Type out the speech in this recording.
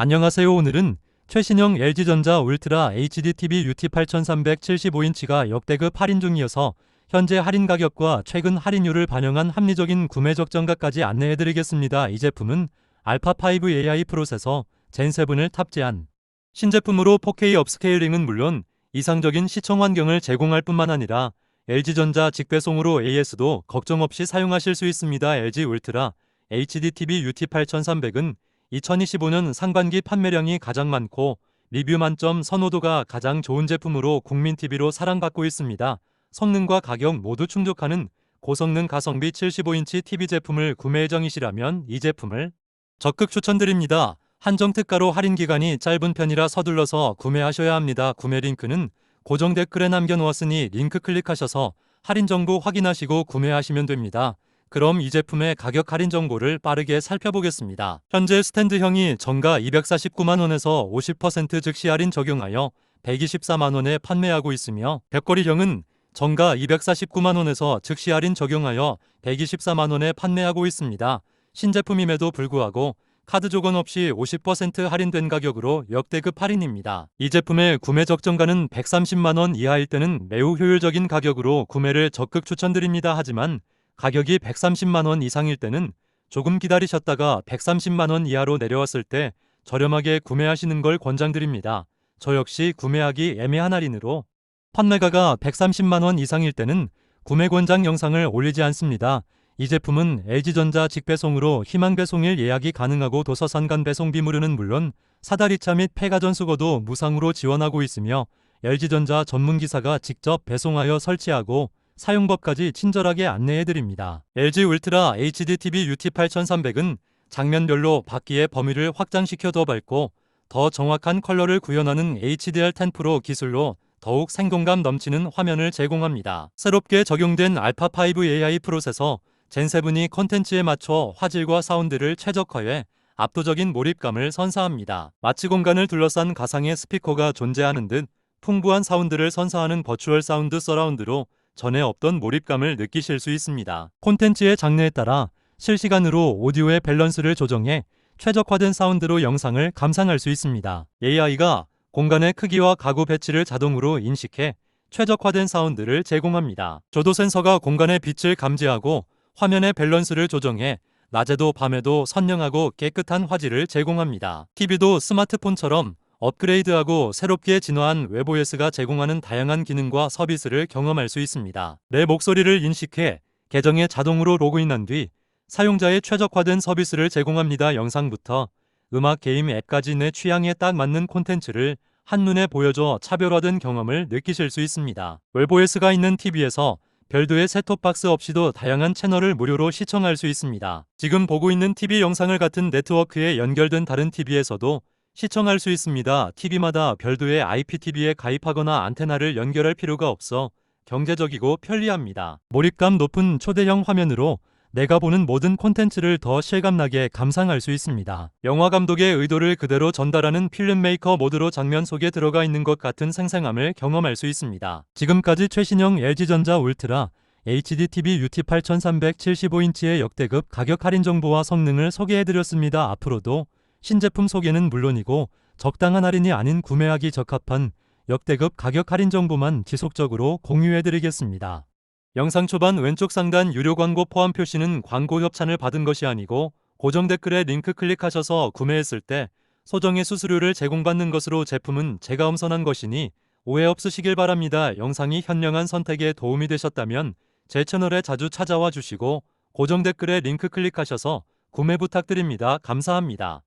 안녕하세요. 오늘은 최신형 LG전자 울트라 HD TV UT 8375인치가 역대급 할인 중이어서 현재 할인 가격과 최근 할인율을 반영한 합리적인 구매 적정가까지 안내해 드리겠습니다. 이 제품은 알파5 AI 프로세서 젠7을 탑재한 신제품으로 4K 업스케일링은 물론 이상적인 시청 환경을 제공할 뿐만 아니라 LG전자 직배송으로 AS도 걱정 없이 사용하실 수 있습니다. LG 울트라 HD TV UT 8300은 2025년 상반기 판매량이 가장 많고 리뷰 만점 선호도가 가장 좋은 제품으로 국민 TV로 사랑받고 있습니다. 성능과 가격 모두 충족하는 고성능 가성비 75인치 TV 제품을 구매 예정이시라면 이 제품을 적극 추천드립니다. 한정 특가로 할인 기간이 짧은 편이라 서둘러서 구매하셔야 합니다. 구매 링크는 고정 댓글에 남겨놓았으니 링크 클릭하셔서 할인 정보 확인하시고 구매하시면 됩니다. 그럼 이 제품의 가격 할인 정보를 빠르게 살펴보겠습니다. 현재 스탠드형이 정가 249만 원에서 50% 즉시 할인 적용하여 124만 원에 판매하고 있으며 벽걸이형은 정가 249만 원에서 즉시 할인 적용하여 124만 원에 판매하고 있습니다. 신제품임에도 불구하고 카드 조건 없이 50% 할인된 가격으로 역대급 할인입니다. 이 제품의 구매 적정가는 130만원 이하일 때는 매우 효율적인 가격으로 구매를 적극 추천드립니다. 하지만 가격이 130만 원 이상일 때는 조금 기다리셨다가 130만 원 이하로 내려왔을 때 저렴하게 구매하시는 걸 권장드립니다. 저 역시 구매하기 애매한 할인으로 판매가가 130만 원 이상일 때는 구매 권장 영상을 올리지 않습니다. 이 제품은 LG전자 직배송으로 희망 배송일 예약이 가능하고 도서산 간 배송비 무료는 물론 사다리차 및 폐가전 수거도 무상으로 지원하고 있으며 LG전자 전문 기사가 직접 배송하여 설치하고 사용법까지 친절하게 안내해 드립니다. LG 울트라 HD TV UT 8300은 장면별로 바퀴의 범위를 확장시켜 더 밝고 더 정확한 컬러를 구현하는 HDR10 프로 기술로 더욱 생동감 넘치는 화면을 제공합니다. 새롭게 적용된 알파5 AI 프로세서 젠7이 컨텐츠에 맞춰 화질과 사운드를 최적화해 압도적인 몰입감을 선사합니다. 마치 공간을 둘러싼 가상의 스피커가 존재하는 듯 풍부한 사운드를 선사하는 버추얼 사운드 서라운드로 전에 없던 몰입감을 느끼실 수 있습니다. 콘텐츠의 장르에 따라 실시간으로 오디오의 밸런스를 조정해 최적화된 사운드로 영상을 감상할 수 있습니다. AI가 공간의 크기와 가구 배치를 자동으로 인식해 최적화된 사운드를 제공합니다. 조도 센서가 공간의 빛을 감지하고 화면의 밸런스를 조정해 낮에도 밤에도 선명하고 깨끗한 화질을 제공합니다. TV도 스마트폰처럼 업그레이드하고 새롭게 진화한 웹OS가 제공하는 다양한 기능과 서비스를 경험할 수 있습니다. 내 목소리를 인식해 계정에 자동으로 로그인한 뒤 사용자의 최적화된 서비스를 제공합니다. 영상부터 음악 게임 앱까지 내 취향에 딱 맞는 콘텐츠를 한눈에 보여줘 차별화된 경험을 느끼실 수 있습니다. 웹OS가 있는 TV에서 별도의 셋톱박스 없이도 다양한 채널을 무료로 시청할 수 있습니다. 지금 보고 있는 TV 영상을 같은 네트워크에 연결된 다른 TV에서도 시청할 수 있습니다. TV마다 별도의 IPTV에 가입하거나 안테나를 연결할 필요가 없어 경제적이고 편리합니다. 몰입감 높은 초대형 화면으로 내가 보는 모든 콘텐츠를 더 실감나게 감상할 수 있습니다. 영화 감독의 의도를 그대로 전달하는 필름메이커 모드로 장면 속에 들어가 있는 것 같은 생생함을 경험할 수 있습니다. 지금까지 최신형 LG전자 울트라 HD TV UT 8375인치의 역대급 가격 할인 정보와 성능을 소개해드렸습니다. 앞으로도 신제품 소개는 물론이고 적당한 할인이 아닌 구매하기 적합한 역대급 가격 할인 정보만 지속적으로 공유해드리겠습니다. 영상 초반 왼쪽 상단 유료 광고 포함 표시는 광고 협찬을 받은 것이 아니고 고정 댓글에 링크 클릭하셔서 구매했을 때 소정의 수수료를 제공받는 것으로 제품은 제가 엄선한 것이니 오해 없으시길 바랍니다. 영상이 현명한 선택에 도움이 되셨다면 제 채널에 자주 찾아와 주시고 고정 댓글에 링크 클릭하셔서 구매 부탁드립니다. 감사합니다.